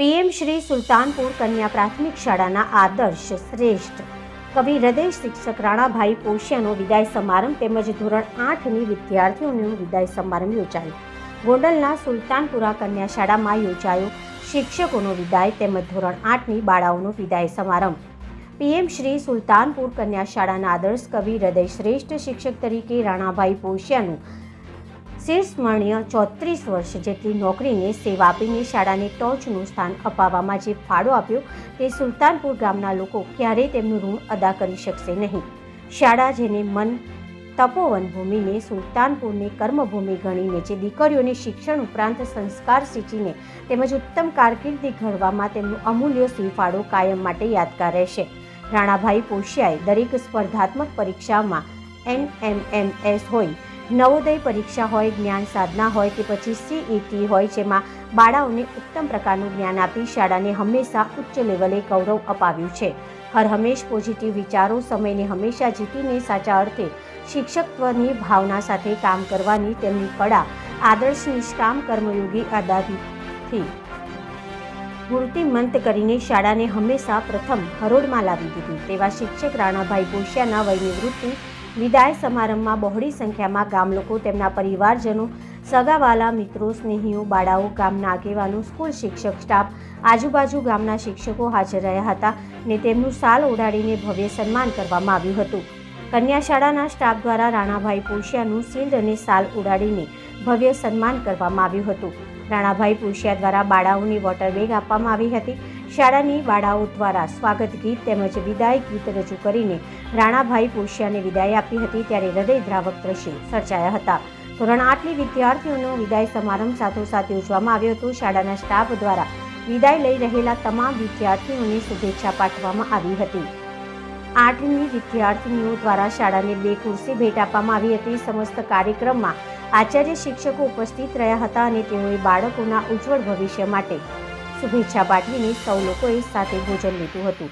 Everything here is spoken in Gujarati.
પીએમ શ્રી સુલતાનપુર કન્યા પ્રાથમિક શાળાના આદર્શ શ્રેષ્ઠ. કવિ હૃદય શિક્ષક રાણાભાઈ પોશિયાનો વિદાય સમારંભ તેમજ ધોરણ આઠની વિદ્યાર્થીઓનો વિદાય સમારંભ યોજાયો. ગોંડલના સુલતાનપુરા કન્યા શાળામાં યોજાયો શિક્ષકોનો વિદાય તેમજ ધોરણ આઠની બાળાઓનો વિદાય સમારંભ. પીએમ શ્રી સુલતાનપુર કન્યા શાળાના આદર્શ કવિ હૃદય શ્રેષ્ઠ શિક્ષક તરીકે રાણાભાઈ પોશિયાનું શિરસ્મરણીય ચોત્રીસ વર્ષ જેટલી નોકરીને સેવા આપીને શાળાને ટોચનું સ્થાન અપાવવામાં જે ફાળો આપ્યો તે સુલતાનપુર ગામના લોકો ક્યારેય તેમનું ઋણ અદા કરી શકશે નહીં. શાળા જેને મન તપોવન ભૂમિને સુલતાનપુરને કર્મભૂમિ ગણીને જે દીકરીઓને શિક્ષણ ઉપરાંત સંસ્કાર સિંચીને તેમજ ઉત્તમ કારકિર્દી ઘડવામાં તેમનું અમૂલ્ય સિંહફાળો કાયમ માટે યાદગાર રહેશે. રાણાભાઈ પોશિયાએ દરેક સ્પર્ધાત્મક પરીક્ષામાં એનએમએમએસ હોય નવોદય પરીક્ષા હોય, જ્ઞાન સાધના હોય કે પછી સીઈટી હોય, જેમાં બાળાઓને ઉત્તમ પ્રકારનું જ્ઞાન આપી શાળાને હંમેશા ઉચ્ચ લેવલે ગૌરવ અપાવ્યું છે. હર હંમેશ પોઝિટિવ વિચારો, સમયને હંમેશા જીતીને સાચા અર્થે શિક્ષકત્વની ભાવના સાથે કામ કરવાની તેમની કળા, આદર્શ નિષ્કામ કર્મયોગી આદાથી મૂર્તિમંત કરીને શાળાને હંમેશા પ્રથમ હરોળમાં લાવી દીધી. તેવા શિક્ષક રાણાભાઈ પોશિયાના વયનિવૃત્તિ વિદાય સમારંભમાં બહોળી સંખ્યામાં ગામલોકો, તેમના પરિવારજનો, સગાવાલા, મિત્રો, સ્નેહીઓ, બાળાઓ, ગામના આગેવાનો, સ્કૂલ શિક્ષક, સ્ટાફ, આજુબાજુ ગામના શિક્ષકો હાજર રહ્યા હતા ને તેમનું સાલ ઓઢાડીને ભવ્ય સન્માન કરવામાં આવ્યું હતું. કન્યા શાળાના સ્ટાફ દ્વારા રાણાભાઈ પોશિયાનું શિલ્ડ અને સાલ ઉડાડીને ભવ્ય સન્માન કરવામાં આવ્યું હતું. રાણાભાઈ પોશિયા દ્વારા બાળાઓની વોટર બેગ આપવામાં આવી હતી શાળાની બાળાઓ દ્વારા સ્વાગત ગીત તેમજ વિદાય ગીત રજૂ કરીને રાણાભાઈ પોશિયાને વિદાય આપી હતી ત્યારે હૃદયદ્રાવક દ્રશ્યો સર્જાયા હતા. ધોરણ આઠની વિદ્યાર્થીઓનો વિદાય સમારંભ સાથોસાથ યોજવામાં આવ્યો હતો. શાળાના સ્ટાફ દ્વારા વિદાય લઈ રહેલા તમામ વિદ્યાર્થીઓને શુભેચ્છા પાઠવવામાં આવી હતી. આઠમી વિદ્યાર્થીનીઓ દ્વારા શાળાને બે ખુરશી ભેટ આપવામાં આવી હતી. સમસ્ત કાર્યક્રમમાં આચાર્ય શિક્ષકો ઉપસ્થિત રહ્યા હતા અને તેઓએ બાળકોના ઉજ્જવળ ભવિષ્ય માટે શુભેચ્છા પાઠવીને સૌ લોકોએ સાથે ભોજન લીધું હતું.